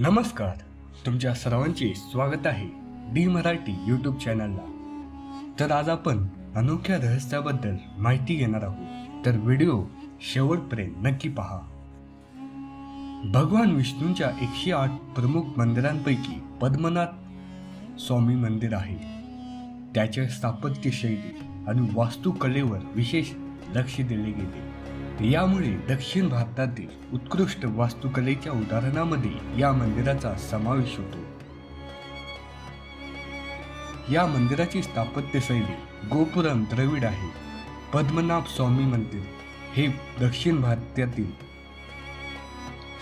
नमस्कार. तुमच्या सर्वांचे स्वागत आहे डी मराठी यूट्यूब चॅनलला तर आज आपण अनोख्या रहस्याबद्दल माहिती घेणार आहोत. तर व्हिडिओ शेवटपर्यंत नक्की पहा. भगवान विष्णूंच्या एकशे आठ प्रमुख मंदिरांपैकी पद्मनाथ स्वामी मंदिर आहे. त्याच्या स्थापत्य शैली आणि वास्तुकलेवर विशेष लक्ष दिले गेले. यामुळे दक्षिण भारतातील उत्कृष्ट वास्तुकलेच्या उदाहरणामध्ये या मंदिराचा समावेश होतो. या मंदिराची स्थापत्यशैली गोपुरम द्रविड आहे. पद्मनाभ स्वामी मंदिर हे दक्षिण भारतातील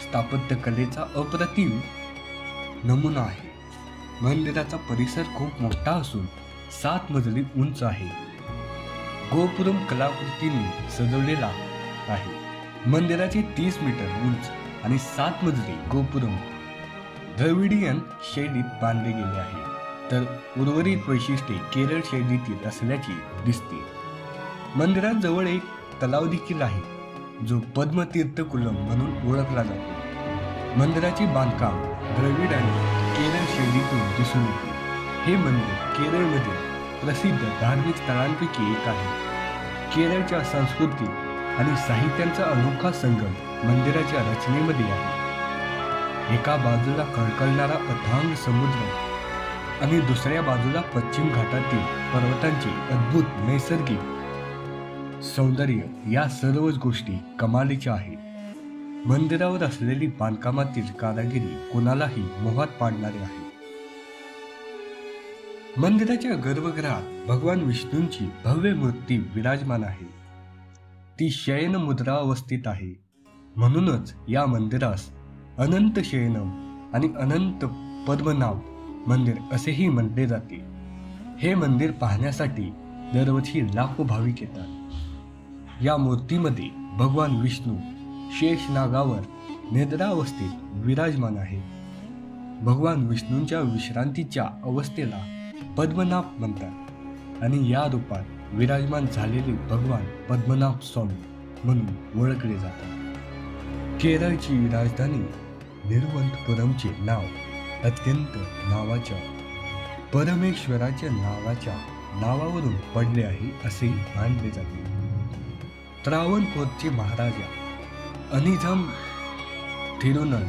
स्थापत्यकलेचा अप्रतिम नमुना आहे. मंदिराचा परिसर खूप मोठा असून सात मजली उंच आहे. गोपुरम कलाकृतीने सजवलेला आहे. मंदिराचे तीस मीटर उंच आणि सात मजली गोपुरम द्रविडियन शैलीत बांधले गेले आहे. तर उर्वरित वैशिष्ट्ये केरळ शैलीतील असल्याची दिसते. मंदिरात जवळ एक तलाव देखील आहे जो पद्मतीर्थ कुलम म्हणून ओळखला जातो. मंदिराचे बांधकाम द्रविड आणि केरळ शैलीतून दिसून येते. हे मंदिर केरळमधील प्रसिद्ध धार्मिक स्थळांपैकी एक आहे. केरळच्या संस्कृती आणि साहित्यांचा अनोखा संगम मंदिराच्या रचनेमध्ये आहे. एका बाजूला कळकळणारा अथांग समुद्र आणि दुसऱ्या बाजूला पश्चिम घाटातील पर्वतांचे अद्भुत नैसर्गिक सौंदर्य या सर्वच गोष्टी कमालीच्या आहेत. मंदिरावर असलेली बांधकामातील कारागिरी कोणालाही मोहात पाडणारी आहे मंदिराच्या गर्भगृहात भगवान विष्णूंची भव्य मूर्ती विराजमान आहे. ती शयन मुद्रा आहे. म्हणूनच या मंदिरास अनंत शयनम आणि अनंत पद्मनाभ मंदिर असेही म्हटले जाते. हे मंदिर पाहण्यासाठी दरवर्षी लाखो भाविक येतात. या मूर्तीमध्ये भगवान विष्णू शेष नागावर निद्रावस्थेत विराजमान आहे भगवान विष्णूंच्या विश्रांतीच्या अवस्थेला पद्मनाभ म्हणतात आणि या रूपात विराजमान झालेले भगवान पद्मनाभ स्वामी म्हणून ओळखले जातात. केरळची राजधानी निरुवंतपुरमचे नाव अत्यंत नावाच्या परमेश्वराच्या नावाच्या नावावरून पडले आहे असे मानले जाते. त्रावणकोरचे महाराजा अनिझम थिरुनल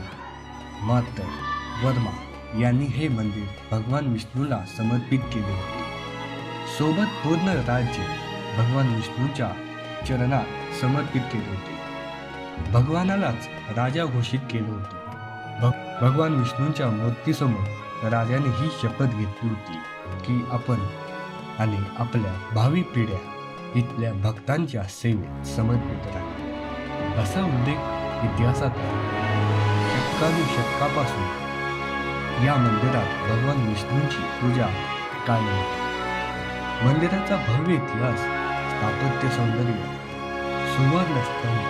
मातर वर्मा यांनी हे मंदिर भगवान विष्णूला समर्पित केले होते. सोबत पूर्ण राज्य भगवान विष्णूच्या चरणात समर्पित केले होते. भगवानालाच राजा घोषित केलं होतं. भग- भगवान विष्णूंच्या मूर्तीसमोर राजाने ही शपथ घेतली होती की आपण आणि आपल्या भावी पिढ्या इथल्या भक्तांच्या सेवेत समर्पित राहील असा उल्लेख इतिहासात शतकानुशतकापासून या मंदिरात भगवान विष्णूंची पूजा कायम होती. मंदिराचा भव्य इतिहास स्थापत्य सौंदर्य सुवर्णस्तंभ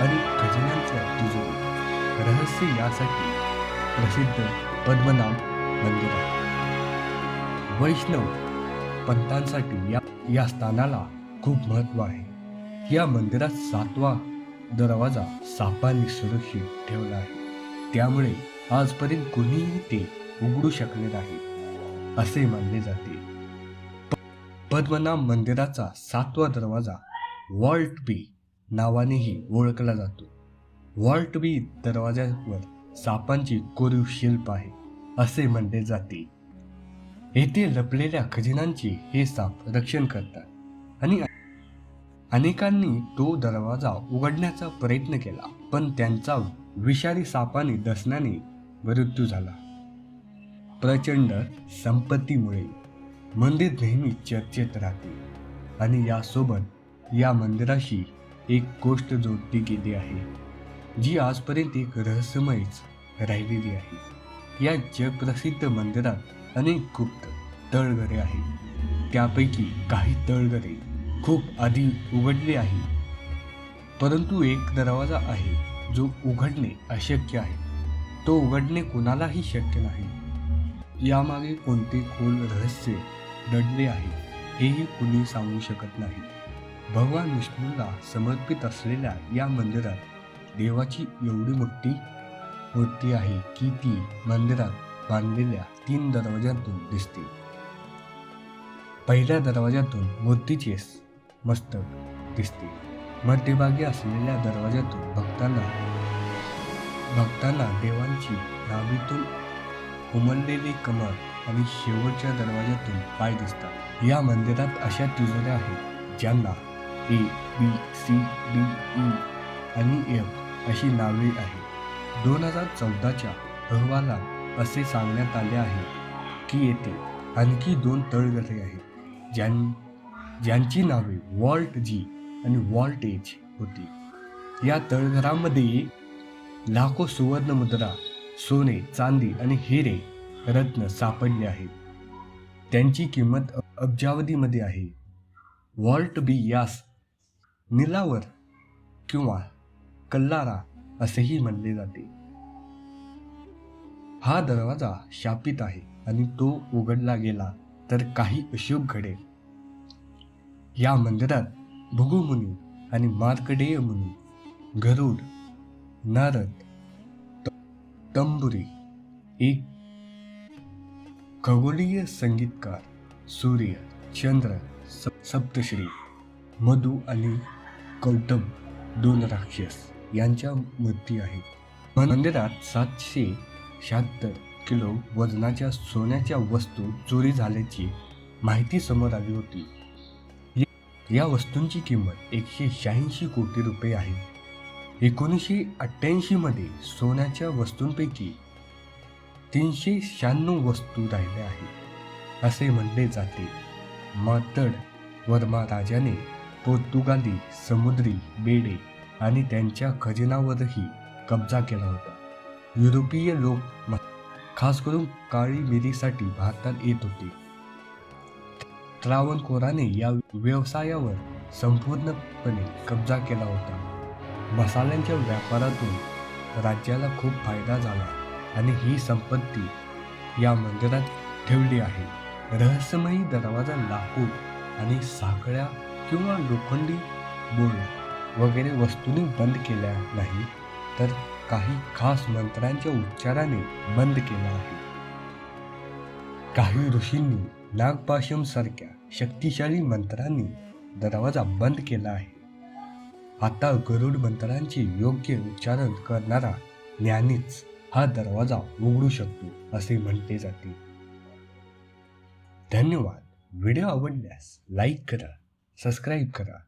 आणि खजिन्यांचे तिजोरी रहस्य यासाठी प्रसिद्ध पद्मनाभ मंदिर आहे. वैष्णव पंथांसाठी या या स्थानाला खूप महत्त्व आहे. या मंदिरात सातवा दरवाजा सापांनी सुरक्षित ठेवला आहे. त्यामुळे आजपर्यंत कोणीही ते उघडू शकले नाही असे मानले जाते. पद्मनाभ मंदिराचा सातवा दरवाजा वॉल्ट बी नावानेही ओळखला जातो. वॉल्ट बी दरवाज्यावर सापांची कोरीव शिल्प आहे असे म्हणले जाते. येथे लपलेल्या खजिनांचे हे साप रक्षण करतात आणि अनेकांनी तो दरवाजा उघडण्याचा प्रयत्न केला पण त्यांचा विषारी सापाने दसण्याने मृत्यू झाला. प्रचंड संपत्तीमुळे मंदिर नेहमी चर्चेत राहते. आणि यासोबत या मंदिराशी एक गोष्ट जोडली गेली आहे जी आजपर्यंत एक रहस्यमयच राहिलेली आहे. या जगप्रसिद्ध मंदिरात अनेक गुप्त तळघरे आहेत. त्यापैकी काही तळघरे खूप आधी उघडले आहे परंतु एक दरवाजा आहे जो उघडणे अशक्य आहे. तो उघडणे कोणालाही शक्य नाही. यामागे कोणते खोल रहस्य दडले आहे. हेही कुणी सांगू शकत नाही. भगवान विष्णूला समर्पित असलेल्या या मंदिरात देवाची एवढी मोठी मूर्ती आहे की ती मंदिरात बांधलेल्या तीन दरवाज्यातून दिसते. पहिल्या दरवाज्यातून मूर्तीचे मस्तक दिसते. मध्यभागी असलेल्या दरवाज्यातून भक्तांना भक्तांना देवांची नाभीतून उमललेली कमळ आणि शेवटच्या दरवाज्यातून पाय दिसतात. या मंदिरात अशा तिजोऱ्या आहेत ज्यांना A B C D E आणि एफ अशी नावे आहेत. दोन हजार चौदाच्या अहवालात असे सांगण्यात आले आहे की येथे आणखी दोन तळघरे आहेत. ज्यां ज्यांची नावे वॉल्ट जी आणि वॉल्ट एज होती. या तळघरामध्ये लाखो सुवर्ण मुद्रा सोने चांदी आणि हिरे रत्न सापडले आहेत. त्यांची किंमत अब्जावधीमध्ये आहे. वॉल्ट बी यास निलावर किंवा कल्लारा असेही म्हणले जाते. हा दरवाजा शापित आहे आणि तो उघडला गेला तर काही अशुभ घडेल. या मंदिरात भुगुमुनी आणि मार्कडेय मुनी गरुड नारद तंबुरी एक खगोलीय संगीतकार सूर्य चंद्र सप- सप्तश्री मधु आणि कौटब दोन राक्षस यांच्या मूर्ती आहेत. मंदिरात सातशे शहात्तर किलो वजनाच्या सोन्याच्या वस्तू चोरी झाल्याची माहिती समोर आली होती. या वस्तूंची किंमत एकशे शहाऐंशी कोटी रुपये आहे. एकोणीसशे अठ्ठ्याऐंशीमध्ये सोन्याच्या वस्तूंपैकी तीनशे शहाण्णव वस्तू राहिल्या आहेत. असे म्हणले जाते. मातड वर्मा राजाने पोर्तुगाली समुद्री बेडे आणि त्यांच्या खजिनावरही कब्जा केला होता. युरोपीय लोक म- खास करून काळी मिरीसाठी भारतात येत होते. त्रावणकोराने या व्यवसायावर संपूर्णपणे कब्जा केला होता. मसाल्यांच्या व्यापारातून राज्याला खूप फायदा झाला. आणि ही संपत्ती या मंदिरात ठेवली आहे. रहस्यमयी दरवाजा लाकूड आणि साखळ्या किंवा लोखंडी बोर्ड वगैरे वस्तूंनी बंद केल्या नाही तर काही खास मंत्रांच्या उच्चाराने बंद केला आहे. काही ऋषींनी नागपाशम सारख्या शक्तिशाली मंत्रांनी दरवाजा बंद केला आहे. आता गरुड मंत्रांचे योग्य उच्चारण करणारा ज्ञानीच हा दरवाजा उघडू शकतो असे म्हटले जाते. धन्यवाद. व्हिडिओ आवडल्यास लाईक करा सबस्क्राईब करा.